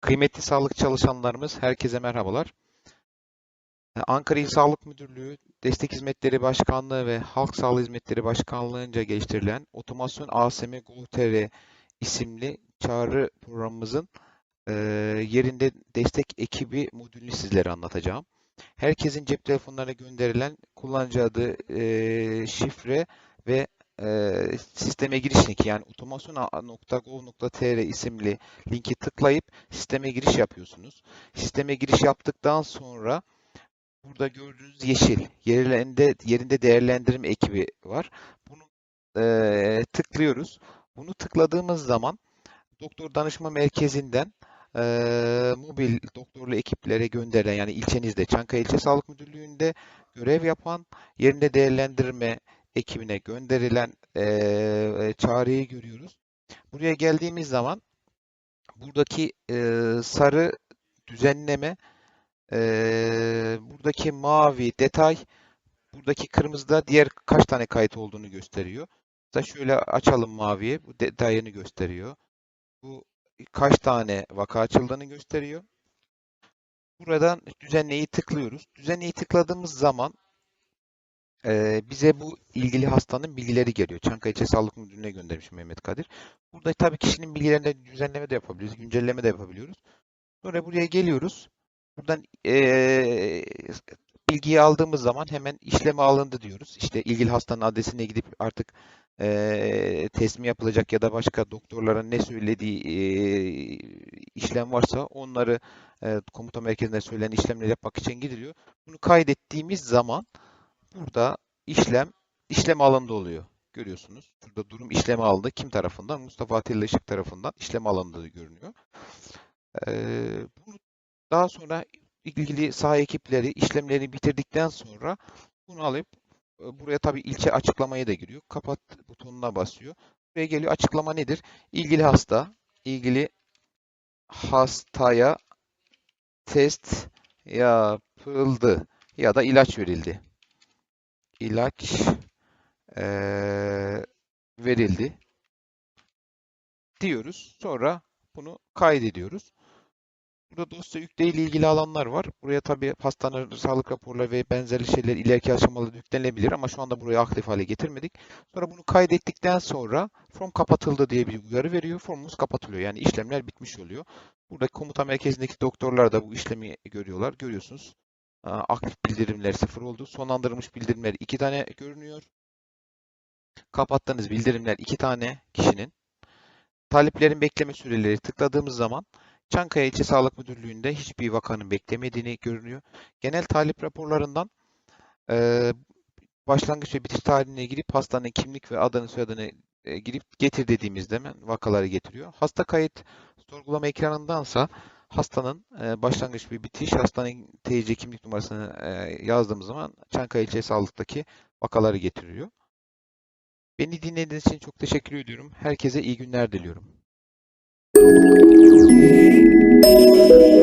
Kıymetli sağlık çalışanlarımız, herkese merhabalar. Ee, Ankara İl Sağlık Müdürlüğü, Destek Hizmetleri Başkanlığı ve Halk Sağlığı Hizmetleri Başkanlığı'nca geliştirilen Otomasyon ASM Gov.tr isimli çağrı programımızın e, yerinde destek ekibi modülünü sizlere anlatacağım. Herkesin cep telefonlarına gönderilen kullanıcı adı, e, şifre ve e, sisteme giriş linki yani otomasyon.gov.tr isimli linki tıklayıp sisteme giriş yapıyorsunuz. Sisteme giriş yaptıktan sonra burada gördüğünüz yeşil yerinde yerinde değerlendirme ekibi var. Bunu e, tıklıyoruz. Bunu tıkladığımız zaman doktor danışma merkezinden e, mobil doktorlu ekiplere gönderilen yani ilçenizde Çankaya İlçe Sağlık Müdürlüğü'nde görev yapan yerinde değerlendirme ekibine gönderilen e, çağrıyı görüyoruz. Buraya geldiğimiz zaman buradaki e, sarı düzenleme, e, buradaki mavi detay, buradaki kırmızıda diğer kaç tane kayıt olduğunu gösteriyor. Mesela şöyle açalım maviye, bu detayını gösteriyor. Bu kaç tane vaka açıldığını gösteriyor. Buradan düzenleyi tıklıyoruz. Düzenleyi tıkladığımız zaman e, bize bu ilgili hastanın bilgileri geliyor. Çankaya İlçe Sağlık Müdürlüğü'ne göndermiş Mehmet Kadir. Burada tabii kişinin bilgilerine düzenleme de yapabiliyoruz, güncelleme de yapabiliyoruz. Sonra buraya geliyoruz. Buradan e, bilgiyi aldığımız zaman hemen işleme alındı diyoruz. İşte ilgili hastanın adresine gidip artık e, teslim yapılacak ya da başka doktorların ne söylediği e, işlem varsa onları e, komuta merkezinde söylenen işlemleri yapmak için gidiliyor. Bunu kaydettiğimiz zaman burada işlem işlem alındı oluyor. Görüyorsunuz. Burada durum işleme alındı. Kim tarafından? Mustafa Atilla Işık tarafından işlem alındığı görünüyor. Ee, bunu daha sonra ilgili saha ekipleri işlemlerini bitirdikten sonra bunu alıp buraya tabii ilçe açıklamayı da giriyor. Kapat butonuna basıyor. Buraya geliyor. Açıklama nedir? İlgili hasta, ilgili hastaya test yapıldı ya da ilaç verildi. İlaç eee, verildi diyoruz. Sonra bunu kaydediyoruz. Burada dosya yükle ile ilgili alanlar var. Buraya tabii hastane sağlık raporları ve benzeri şeyler ileriki aşamalarda yüklenilebilir ama şu anda buraya aktif hale getirmedik. Sonra bunu kaydettikten sonra form kapatıldı diye bir uyarı veriyor. Formumuz kapatılıyor. Yani işlemler bitmiş oluyor. Burada komuta merkezindeki doktorlar da bu işlemi görüyorlar. Görüyorsunuz. Aktif bildirimler sıfır oldu. Sonlandırılmış bildirimler iki tane görünüyor. Kapattığınız bildirimler iki tane kişinin. Taliplerin bekleme süreleri tıkladığımız zaman Çankaya İlçe Sağlık Müdürlüğü'nde hiçbir vakanın beklemediğini görünüyor. Genel talip raporlarından e, başlangıç ve bitiş tarihine girip hastanın kimlik ve adını soyadını e, girip getir dediğimizde vakaları getiriyor. Hasta kayıt sorgulama ekranındansa hastanın e, başlangıç ve bitiş hastanın TC kimlik numarasını e, yazdığımız zaman Çankaya İlçe Sağlık'taki vakaları getiriyor. Beni dinlediğiniz için çok teşekkür ediyorum. Herkese iyi günler diliyorum. Thank you.